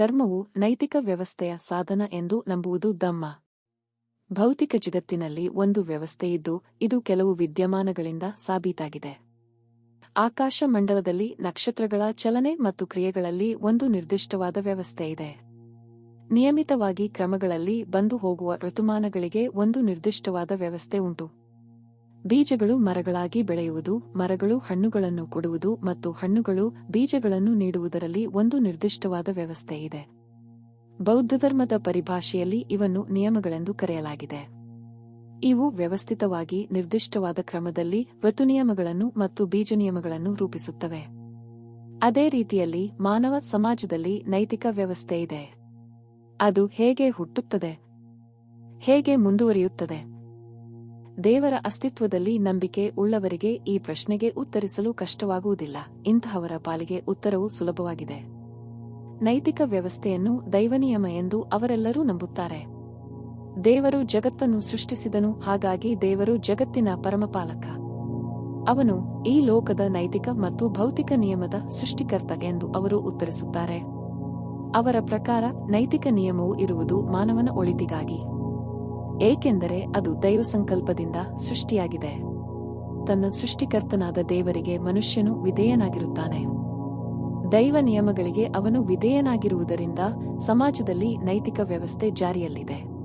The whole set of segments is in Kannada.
ಕರ್ಮವು ನೈತಿಕ ವ್ಯವಸ್ಥೆಯ ಸಾಧನ ಎಂದು ನಂಬುವುದು ದಮ್ಮ. ಭೌತಿಕ ಜಗತ್ತಿನಲ್ಲಿ ಒಂದು ವ್ಯವಸ್ಥೆಯಿದ್ದು ಇದು ಕೆಲವು ವಿದ್ಯಮಾನಗಳಿಂದ ಸಾಬೀತಾಗಿದೆ. ಆಕಾಶ ಮಂಡಲದಲ್ಲಿ ನಕ್ಷತ್ರಗಳ ಚಲನೆ ಮತ್ತು ಕ್ರಿಯೆಗಳಲ್ಲಿ ಒಂದು ನಿರ್ದಿಷ್ಟವಾದ ವ್ಯವಸ್ಥೆಯಿದೆ ನಿಯಮಿತವಾಗಿ ಕ್ರಮಗಳಲ್ಲಿ ಬಂದು ಹೋಗುವ ಋತುಮಾನಗಳಿಗೆ ಒಂದು ನಿರ್ದಿಷ್ಟವಾದ ವ್ಯವಸ್ಥೆ ಉಂಟು. ಬೀಜಗಳು ಮರಗಳಾಗಿ ಬೆಳೆಯುವುದು, ಮರಗಳು ಹಣ್ಣುಗಳನ್ನು ಕೊಡುವುದು ಮತ್ತು ಹಣ್ಣುಗಳು ಬೀಜಗಳನ್ನು ನೀಡುವುದರಲ್ಲಿ ಒಂದು ನಿರ್ದಿಷ್ಟವಾದ ವ್ಯವಸ್ಥೆ ಇದೆ. ಬೌದ್ಧ ಧರ್ಮದ ಪರಿಭಾಷೆಯಲ್ಲಿ ಇವನ್ನು ನಿಯಮಗಳೆಂದು ಕರೆಯಲಾಗಿದೆ. ಇವು ವ್ಯವಸ್ಥಿತವಾಗಿ ನಿರ್ದಿಷ್ಟವಾದ ಕ್ರಮದಲ್ಲಿ ಋತುನಿಯಮಗಳನ್ನು ಮತ್ತು ಬೀಜ ನಿಯಮಗಳನ್ನು ರೂಪಿಸುತ್ತವೆ. ಅದೇ ರೀತಿಯಲ್ಲಿ ಮಾನವ ಸಮಾಜದಲ್ಲಿ ನೈತಿಕ ವ್ಯವಸ್ಥೆ ಇದೆ. ಅದು ಹೇಗೆ ಹುಟ್ಟುತ್ತದೆ? ಹೇಗೆ ಮುಂದುವರಿಯುತ್ತದೆ? ದೇವರ ಅಸ್ತಿತ್ವದಲ್ಲಿ ನಂಬಿಕೆ ಉಳ್ಳವರಿಗೆ ಈ ಪ್ರಶ್ನೆಗೆ ಉತ್ತರಿಸಲು ಕಷ್ಟವಾಗುವುದಿಲ್ಲ. ಇಂತಹವರ ಪಾಲಿಗೆ ಉತ್ತರವು ಸುಲಭವಾಗಿದೆ. ನೈತಿಕ ವ್ಯವಸ್ಥೆಯನ್ನು ದೈವನಿಯಮ ಎಂದು ಅವರೆಲ್ಲರೂ ನಂಬುತ್ತಾರೆ. ದೇವರು ಜಗತ್ತನ್ನು ಸೃಷ್ಟಿಸಿದನು, ಹಾಗಾಗಿ ದೇವರು ಜಗತ್ತಿನ ಪರಮಪಾಲಕ. ಅವನು ಈ ಲೋಕದ ನೈತಿಕ ಮತ್ತು ಭೌತಿಕ ನಿಯಮದ ಸೃಷ್ಟಿಕರ್ತ ಎಂದು ಅವರು ಉತ್ತರಿಸುತ್ತಾರೆ. ಅವರ ಪ್ರಕಾರ ನೈತಿಕ ನಿಯಮವು ಇರುವುದು ಮಾನವನ ಒಳಿತಿಗಾಗಿ. ಏಕೆಂದರೆ ಅದು ದೈವ ಸಂಕಲ್ಪದಿಂದ ಸೃಷ್ಟಿಯಾಗಿದೆ. ತನ್ನ ಸೃಷ್ಟಿಕರ್ತನಾದ ದೇವರಿಗೆ ಮನುಷ್ಯನು ವಿಧೇಯನಾಗಿರುತ್ತಾನೆ. ದೈವ ನಿಯಮಗಳಿಗೆ ಅವನು ವಿಧೇಯನಾಗಿರುವುದರಿಂದ ಸಮಾಜದಲ್ಲಿ ನೈತಿಕ ವ್ಯವಸ್ಥೆ ಜಾರಿಯಲ್ಲಿದೆ.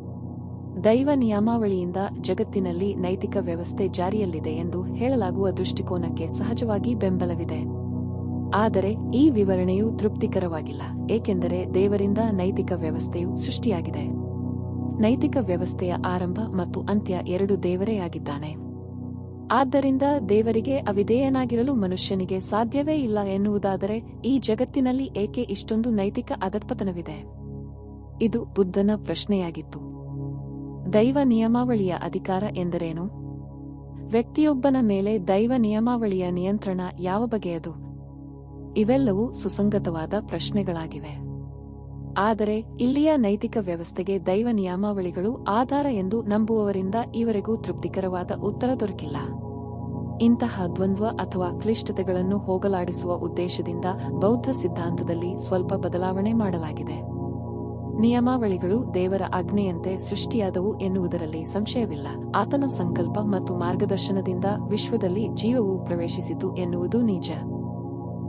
ದೈವ ನಿಯಮಾವಳಿಯಿಂದ ಜಗತ್ತಿನಲ್ಲಿ ನೈತಿಕ ವ್ಯವಸ್ಥೆ ಜಾರಿಯಲ್ಲಿದೆ ಎಂದು ಹೇಳಲಾಗುವ ದೃಷ್ಟಿಕೋನಕ್ಕೆ ಸಹಜವಾಗಿ ಬೆಂಬಲವಿದೆ. ಆದರೆ ಈ ವಿವರಣೆಯು ತೃಪ್ತಿಕರವಾಗಿಲ್ಲ, ಏಕೆಂದರೆ ದೇವರಿಂದ ನೈತಿಕ ವ್ಯವಸ್ಥೆಯು ಸೃಷ್ಟಿಯಾಗಿದೆ. ನೈತಿಕ ವ್ಯವಸ್ಥೆಯ ಆರಂಭ ಮತ್ತು ಅಂತ್ಯ ಎರಡು ದೇವರೇ ಆಗಿದ್ದಾನೆ ಆದ್ದರಿಂದ ದೇವರಿಗೆ ಅವಿಧೇಯನಾಗಿರಲು ಮನುಷ್ಯನಿಗೆ ಸಾಧ್ಯವೇ ಇಲ್ಲ ಎನ್ನುವುದಾದರೆ ಈ ಜಗತ್ತಿನಲ್ಲಿ ಏಕೆ ಇಷ್ಟೊಂದು ನೈತಿಕ ಅಧತ್ಪತನವಿದೆ ಇದು ಬುದ್ಧನ ಪ್ರಶ್ನೆಯಾಗಿತ್ತು. ದೈವ ನಿಯಮಾವಳಿಯ ಅಧಿಕಾರ ಎಂದರೇನು? ವ್ಯಕ್ತಿಯೊಬ್ಬನ ಮೇಲೆ ದೈವ ನಿಯಮಾವಳಿಯ ನಿಯಂತ್ರಣ ಯಾವ ಬಗೆಯದು? ಇವೆಲ್ಲವೂ ಸುಸಂಗತವಾದ ಪ್ರಶ್ನೆಗಳಾಗಿವೆ. ಆದರೆ ಇಲ್ಲಿಯ ನೈತಿಕ ವ್ಯವಸ್ಥೆಗೆ ದೈವ ನಿಯಮಾವಳಿಗಳು ಆಧಾರ ಎಂದು ನಂಬುವವರಿಂದ ಈವರೆಗೂ ತೃಪ್ತಿಕರವಾದ ಉತ್ತರ ದೊರಕಿಲ್ಲ. ಇಂತಹ ದ್ವಂದ್ವ ಅಥವಾ ಕ್ಲಿಷ್ಟತೆಗಳನ್ನು ಹೋಗಲಾಡಿಸುವ ಉದ್ದೇಶದಿಂದ ಬೌದ್ಧ ಸಿದ್ಧಾಂತದಲ್ಲಿ ಸ್ವಲ್ಪ ಬದಲಾವಣೆ ಮಾಡಲಾಗಿದೆ. ನಿಯಮಾವಳಿಗಳು ದೇವರ ಆಜ್ಞೆಯಂತೆ ಸೃಷ್ಟಿಯಾದವು ಎನ್ನುವುದರಲ್ಲಿ ಸಂಶಯವಿಲ್ಲ. ಆತನ ಸಂಕಲ್ಪ ಮತ್ತು ಮಾರ್ಗದರ್ಶನದಿಂದ ವಿಶ್ವದಲ್ಲಿ ಜೀವವು ಪ್ರವೇಶಿಸಿತು ಎನ್ನುವುದು ನಿಜ.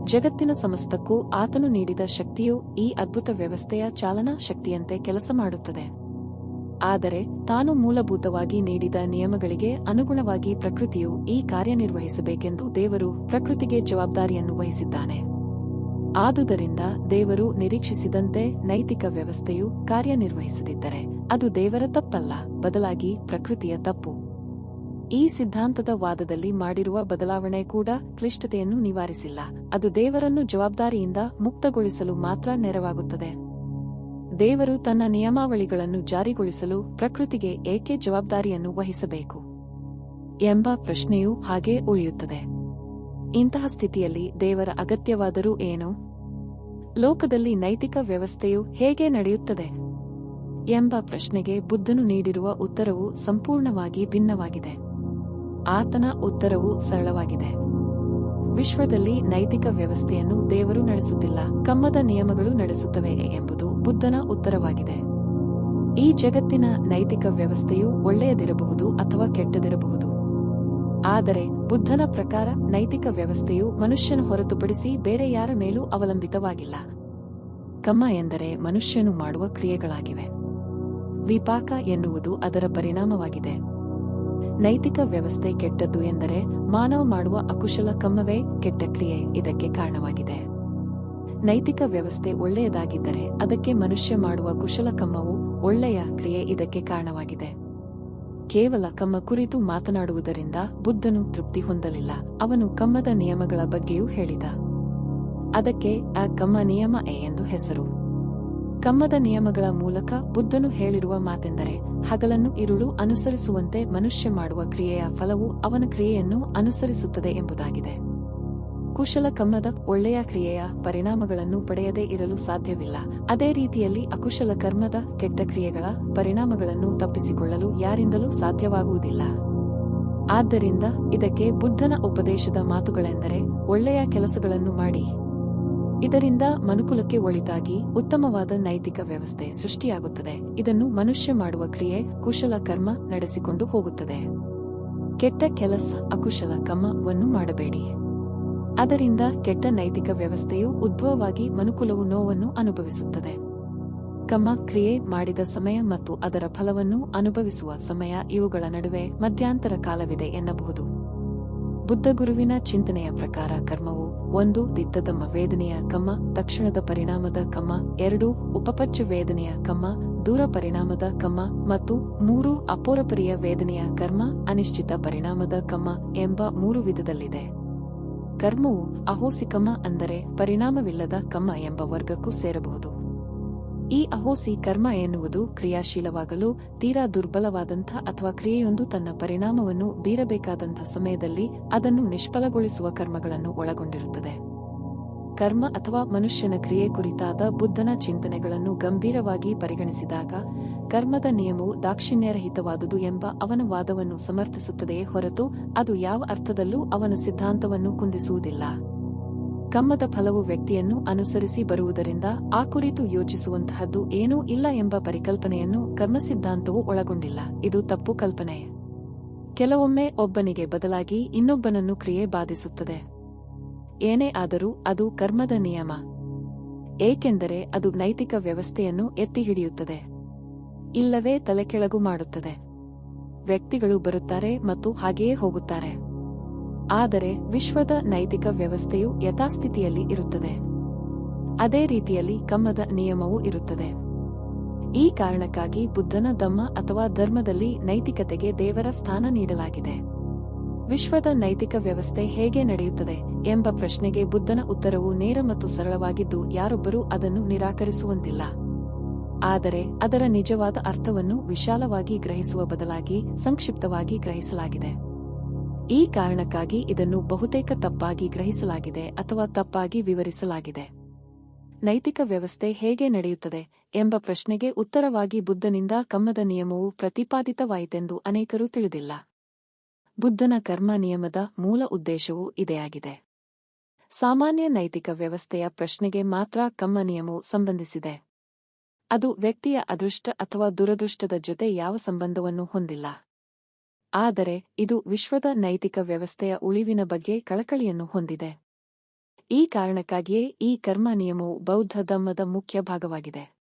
ಜಗತ್ತಿನ ಸಮಸ್ತಕ್ಕೂ ಆತನು ನೀಡಿದ ಶಕ್ತಿಯು ಈ ಅದ್ಭುತ ವ್ಯವಸ್ಥೆಯ ಚಾಲನಾ ಶಕ್ತಿಯಂತೆ ಕೆಲಸ ಮಾಡುತ್ತದೆ. ಆದರೆ ತಾನು ಮೂಲಭೂತವಾಗಿ ನೀಡಿದ ನಿಯಮಗಳಿಗೆ ಅನುಗುಣವಾಗಿ ಪ್ರಕೃತಿಯು ಈ ಕಾರ್ಯನಿರ್ವಹಿಸಬೇಕೆಂದು ದೇವರು ಪ್ರಕೃತಿಗೆ ಜವಾಬ್ದಾರಿಯನ್ನು ವಹಿಸಿದ್ದಾನೆ. ಆದುದರಿಂದ ದೇವರು ನಿರೀಕ್ಷಿಸಿದಂತೆ ನೈತಿಕ ವ್ಯವಸ್ಥೆಯು ಕಾರ್ಯನಿರ್ವಹಿಸದಿದ್ದರೆ ಅದು ದೇವರ ತಪ್ಪಲ್ಲ, ಬದಲಾಗಿ ಪ್ರಕೃತಿಯ ತಪ್ಪು. ಈ ಸಿದ್ಧಾಂತದ ವಾದದಲ್ಲಿ ಮಾಡಿರುವ ಬದಲಾವಣೆ ಕೂಡ ಕ್ಲಿಷ್ಟತೆಯನ್ನು ನಿವಾರಿಸಿಲ್ಲ. ಅದು ದೇವರನ್ನು ಜವಾಬ್ದಾರಿಯಿಂದ ಮುಕ್ತಗೊಳಿಸಲು ಮಾತ್ರ ನೆರವಾಗುತ್ತದೆ. ದೇವರು ತನ್ನ ನಿಯಮಾವಳಿಗಳನ್ನು ಜಾರಿಗೊಳಿಸಲು ಪ್ರಕೃತಿಗೆ ಏಕೆ ಜವಾಬ್ದಾರಿಯನ್ನು ವಹಿಸಬೇಕು? ಎಂಬ ಪ್ರಶ್ನೆಯೂ ಹಾಗೆ ಉಳಿಯುತ್ತದೆ. ಇಂತಹ ಸ್ಥಿತಿಯಲ್ಲಿ ದೇವರ ಅಗತ್ಯವಾದರೂ ಏನು? ಲೋಕದಲ್ಲಿ ನೈತಿಕ ವ್ಯವಸ್ಥೆಯು ಹೇಗೆ ನಡೆಯುತ್ತದೆ? ಎಂಬ ಪ್ರಶ್ನೆಗೆ ಬುದ್ಧನು ನೀಡಿರುವ ಉತ್ತರವು ಸಂಪೂರ್ಣವಾಗಿ ಭಿನ್ನವಾಗಿದೆ. ಆತನ ಉತ್ತರವು ಸರಳವಾಗಿದೆ. ವಿಶ್ವದಲ್ಲಿ ನೈತಿಕ ವ್ಯವಸ್ಥೆಯನ್ನು ದೇವರು ನಡೆಸುತ್ತಿಲ್ಲ, ಕಮ್ಮದ ನಿಯಮಗಳು ನಡೆಸುತ್ತವೆ ಎಂಬುದು ಬುದ್ಧನ ಉತ್ತರವಾಗಿದೆ. ಈ ಜಗತ್ತಿನ ನೈತಿಕ ವ್ಯವಸ್ಥೆಯು ಒಳ್ಳೆಯದಿರಬಹುದು ಅಥವಾ ಕೆಟ್ಟದಿರಬಹುದು. ಆದರೆ ಬುದ್ಧನ ಪ್ರಕಾರ ನೈತಿಕ ವ್ಯವಸ್ಥೆಯು ಮನುಷ್ಯನ ಹೊರತುಪಡಿಸಿ ಬೇರೆ ಯಾರ ಮೇಲೂ ಅವಲಂಬಿತವಾಗಿಲ್ಲ. ಕಮ್ಮ ಎಂದರೆ ಮನುಷ್ಯನು ಮಾಡುವ ಕ್ರಿಯೆಗಳಾಗಿವೆ. ವಿಪಾಕ ಎನ್ನುವುದು ಅದರ ಪರಿಣಾಮವಾಗಿದೆ. ನೈತಿಕ ವ್ಯವಸ್ಥೆ ಕೆಟ್ಟದ್ದು ಎಂದರೆ ಮಾನವ ಮಾಡುವ ಅಕುಶಲ ಕಮ್ಮವೇ ಕೆಟ್ಟ ಕ್ರಿಯೆ ಇದಕ್ಕೆ ಕಾರಣವಾಗಿದೆ. ನೈತಿಕ ವ್ಯವಸ್ಥೆ ಒಳ್ಳೆಯದಾಗಿದ್ದರೆ ಅದಕ್ಕೆ ಮನುಷ್ಯ ಮಾಡುವ ಕುಶಲ ಕಮ್ಮವು ಒಳ್ಳೆಯ ಕ್ರಿಯೆ ಇದಕ್ಕೆ ಕಾರಣವಾಗಿದೆ. ಕೇವಲ ಕಮ್ಮ ಕುರಿತು ಮಾತನಾಡುವುದರಿಂದ ಬುದ್ಧನು ತೃಪ್ತಿ ಹೊಂದಲಿಲ್ಲ. ಅವನು ಕಮ್ಮದ ನಿಯಮಗಳ ಬಗ್ಗೆಯೂ ಹೇಳಿದ. ಅದಕ್ಕೆ ಆ ಕಮ್ಮ ನಿಯಮ ಎ ಎಂದು ಹೆಸರು. ಕಮ್ಮದ ನಿಯಮಗಳ ಮೂಲಕ ಬುದ್ಧನು ಹೇಳಿರುವ ಮಾತೆಂದರೆ, ಹಗಲನ್ನು ಇರುಳು ಅನುಸರಿಸುವಂತೆ ಮನುಷ್ಯ ಮಾಡುವ ಕ್ರಿಯೆಯ ಫಲವು ಅವನ ಕ್ರಿಯೆಯನ್ನು ಅನುಸರಿಸುತ್ತದೆ ಎಂಬುದಾಗಿದೆ. ಕುಶಲ ಕಮ್ಮದ ಒಳ್ಳೆಯ ಕ್ರಿಯೆಯ ಪರಿಣಾಮಗಳನ್ನು ಪಡೆಯದೇ ಇರಲು ಸಾಧ್ಯವಿಲ್ಲ. ಅದೇ ರೀತಿಯಲ್ಲಿ ಅಕುಶಲ ಕರ್ಮದ ಕೆಟ್ಟ ಕ್ರಿಯೆಗಳ ಪರಿಣಾಮಗಳನ್ನು ತಪ್ಪಿಸಿಕೊಳ್ಳಲು ಯಾರಿಂದಲೂ ಸಾಧ್ಯವಾಗುವುದಿಲ್ಲ. ಆದ್ದರಿಂದ ಇದಕ್ಕೆ ಬುದ್ಧನ ಉಪದೇಶದ ಮಾತುಗಳೆಂದರೆ, ಒಳ್ಳೆಯ ಕೆಲಸಗಳನ್ನು ಮಾಡಿ. ಇದರಿಂದ ಮನುಕುಲಕ್ಕೆ ಒಳಿತಾಗಿ ಉತ್ತಮವಾದ ನೈತಿಕ ವ್ಯವಸ್ಥೆ ಸೃಷ್ಟಿಯಾಗುತ್ತದೆ. ಇದನ್ನು ಮನುಷ್ಯ ಮಾಡುವ ಕ್ರಿಯೆ, ಕುಶಲ ಕರ್ಮ ನಡೆಸಿಕೊಂಡು ಹೋಗುತ್ತದೆ. ಕೆಟ್ಟ ಕೆಲಸ, ಅಕುಶಲ ಕರ್ಮವನ್ನು ಮಾಡಬೇಡಿ. ಅದರಿಂದ ಕೆಟ್ಟ ನೈತಿಕ ವ್ಯವಸ್ಥೆಯು ಉದ್ಭವವಾಗಿ ಮನುಕುಲವು ನೋವನ್ನು ಅನುಭವಿಸುತ್ತದೆ. ಕಮ್ಮ ಕ್ರಿಯೆ ಮಾಡಿದ ಸಮಯ ಮತ್ತು ಅದರ ಫಲವನ್ನು ಅನುಭವಿಸುವ ಸಮಯ ಇವುಗಳ ನಡುವೆ ಮಧ್ಯಾಂತರ ಕಾಲವಿದೆ ಎನ್ನಬಹುದು. ಬುದ್ಧಗುರುವಿನ ಚಿಂತನೆಯ ಪ್ರಕಾರ ಕರ್ಮವು ಒಂದು ದಿತ್ತದಮ್ಮ ವೇದನೆಯ ಕಮ್ಮ, ತಕ್ಷಣದ ಪರಿಣಾಮದ ಕಮ್ಮ, ಎರಡು ಉಪಪಚ್ಚ ವೇದನೆಯ ಕಮ್ಮ, ದೂರ ಪರಿಣಾಮದ ಕಮ್ಮ ಮತ್ತು ಮೂರು ಅಪೋರಪರಿಯ ವೇದನೆಯ ಕರ್ಮ, ಅನಿಶ್ಚಿತ ಪರಿಣಾಮದ ಕಮ್ಮ ಎಂಬ ಮೂರು ವಿಧದಲ್ಲಿದೆ. ಕರ್ಮವು ಅಹೋಸಿಕಮ ಅಂದರೆ ಪರಿಣಾಮವಿಲ್ಲದ ಕಮ್ಮ ಎಂಬ ವರ್ಗಕ್ಕೂ ಸೇರಬಹುದು. ಈ ಅಹೋಸಿ ಕರ್ಮ ಎನ್ನುವುದು ಕ್ರಿಯಾಶೀಲವಾಗಲು ತೀರಾ ದುರ್ಬಲವಾದಂಥ ಅಥವಾ ಕ್ರಿಯೆಯೊಂದು ತನ್ನ ಪರಿಣಾಮವನ್ನು ಬೀರಬೇಕಾದಂಥ ಸಮಯದಲ್ಲಿ ಅದನ್ನು ನಿಷ್ಫಲಗೊಳಿಸುವ ಕರ್ಮಗಳನ್ನು ಒಳಗೊಂಡಿರುತ್ತದೆ. ಕರ್ಮ ಅಥವಾ ಮನುಷ್ಯನ ಕ್ರಿಯೆ ಕುರಿತಾದ ಬುದ್ಧನ ಚಿಂತನೆಗಳನ್ನು ಗಂಭೀರವಾಗಿ ಪರಿಗಣಿಸಿದಾಗ ಕರ್ಮದ ನಿಯಮವು ದಾಕ್ಷಿಣ್ಯರಹಿತವಾದುದು ಎಂಬ ಅವನ ವಾದವನ್ನು ಸಮರ್ಥಿಸುತ್ತದೆಯೇ ಹೊರತು ಅದು ಯಾವ ಅರ್ಥದಲ್ಲೂ ಅವನ ಸಿದ್ಧಾಂತವನ್ನು ಕುಂದಿಸುವುದಿಲ್ಲ. ಕಮ್ಮದ ಫಲವು ವ್ಯಕ್ತಿಯನ್ನು ಅನುಸರಿಸಿ ಬರುವುದರಿಂದ ಆ ಕುರಿತು ಯೋಚಿಸುವಂತಹದ್ದು ಏನೂ ಇಲ್ಲ ಎಂಬ ಪರಿಕಲ್ಪನೆಯನ್ನು ಕರ್ಮ ಸಿದ್ಧಾಂತವು ಒಳಗೊಂಡಿಲ್ಲ. ಇದು ತಪ್ಪು ಕಲ್ಪನೆ. ಕೆಲವೊಮ್ಮೆ ಒಬ್ಬನಿಗೆ ಬದಲಾಗಿ ಇನ್ನೊಬ್ಬನನ್ನು ಕ್ರಿಯೆ ಬಾಧಿಸುತ್ತದೆ. ಏನೇ ಆದರೂ ಅದು ಕರ್ಮದ ನಿಯಮ. ಏಕೆಂದರೆ ಅದು ನೈತಿಕ ವ್ಯವಸ್ಥೆಯನ್ನು ಎತ್ತಿ ಹಿಡಿಯುತ್ತದೆ ಇಲ್ಲವೇ ತಲೆಕೆಳಗು ಮಾಡುತ್ತದೆ. ವ್ಯಕ್ತಿಗಳು ಬರುತ್ತಾರೆ ಮತ್ತು ಹಾಗೆಯೇ ಹೋಗುತ್ತಾರೆ. ಆದರೆ ವಿಶ್ವದ ನೈತಿಕ ವ್ಯವಸ್ಥೆಯು ಯಥಾಸ್ಥಿತಿಯಲ್ಲಿ ಇರುತ್ತದೆ. ಅದೇ ರೀತಿಯಲ್ಲಿ ಕಮ್ಮದ ನಿಯಮವೂ ಇರುತ್ತದೆ. ಈ ಕಾರಣಕ್ಕಾಗಿ ಬುದ್ಧನ ದಮ್ಮ ಅಥವಾ ಧರ್ಮದಲ್ಲಿ ನೈತಿಕತೆಗೆ ದೇವರ ಸ್ಥಾನ ನೀಡಲಾಗಿದೆ. ವಿಶ್ವದ ನೈತಿಕ ವ್ಯವಸ್ಥೆ ಹೇಗೆ ನಡೆಯುತ್ತದೆ ಎಂಬ ಪ್ರಶ್ನೆಗೆ ಬುದ್ಧನ ಉತ್ತರವು ನೇರ ಮತ್ತು ಸರಳವಾಗಿದ್ದು ಯಾರೊಬ್ಬರೂ ಅದನ್ನು ನಿರಾಕರಿಸುವಂತಿಲ್ಲ. ಆದರೆ ಅದರ ನಿಜವಾದ ಅರ್ಥವನ್ನು ವಿಶಾಲವಾಗಿ ಗ್ರಹಿಸುವ ಬದಲಾಗಿ ಸಂಕ್ಷಿಪ್ತವಾಗಿ ಗ್ರಹಿಸಲಾಗಿದೆ. ಈ ಕಾರಣಕ್ಕಾಗಿ ಇದನ್ನು ಬಹುತೇಕ ತಪ್ಪಾಗಿ ಗ್ರಹಿಸಲಾಗಿದೆ ಅಥವಾ ತಪ್ಪಾಗಿ ವಿವರಿಸಲಾಗಿದೆ. ನೈತಿಕ ವ್ಯವಸ್ಥೆ ಹೇಗೆ ನಡೆಯುತ್ತದೆ ಎಂಬ ಪ್ರಶ್ನೆಗೆ ಉತ್ತರವಾಗಿ ಬುದ್ಧನಿಂದ ಕಮ್ಮದ ನಿಯಮವು ಪ್ರತಿಪಾದಿತವಾಯಿತೆಂದು ಅನೇಕರು ತಿಳಿದಿಲ್ಲ. ಬುದ್ಧನ ಕರ್ಮ ನಿಯಮದ ಮೂಲ ಉದ್ದೇಶವೂ ಇದೆಯಾಗಿದೆ. ಸಾಮಾನ್ಯ ನೈತಿಕ ವ್ಯವಸ್ಥೆಯ ಪ್ರಶ್ನೆಗೆ ಮಾತ್ರ ಕಮ್ಮ ನಿಯಮವು ಸಂಬಂಧಿಸಿದೆ. ಅದು ವ್ಯಕ್ತಿಯ ಅದೃಷ್ಟ ಅಥವಾ ದುರದೃಷ್ಟದ ಜೊತೆ ಯಾವ ಸಂಬಂಧವನ್ನು ಹೊಂದಿಲ್ಲ. ಆದರೆ ಇದು ವಿಶ್ವದ ನೈತಿಕ ವ್ಯವಸ್ಥೆಯ ಉಳಿವಿನ ಬಗ್ಗೆ ಕಳಕಳಿಯನ್ನು ಹೊಂದಿದೆ. ಈ ಕಾರಣಕ್ಕಾಗಿಯೇ ಈ ಕರ್ಮ ನಿಯಮವು ಬೌದ್ಧ ಧಮ್ಮದ ಮುಖ್ಯ ಭಾಗವಾಗಿದೆ.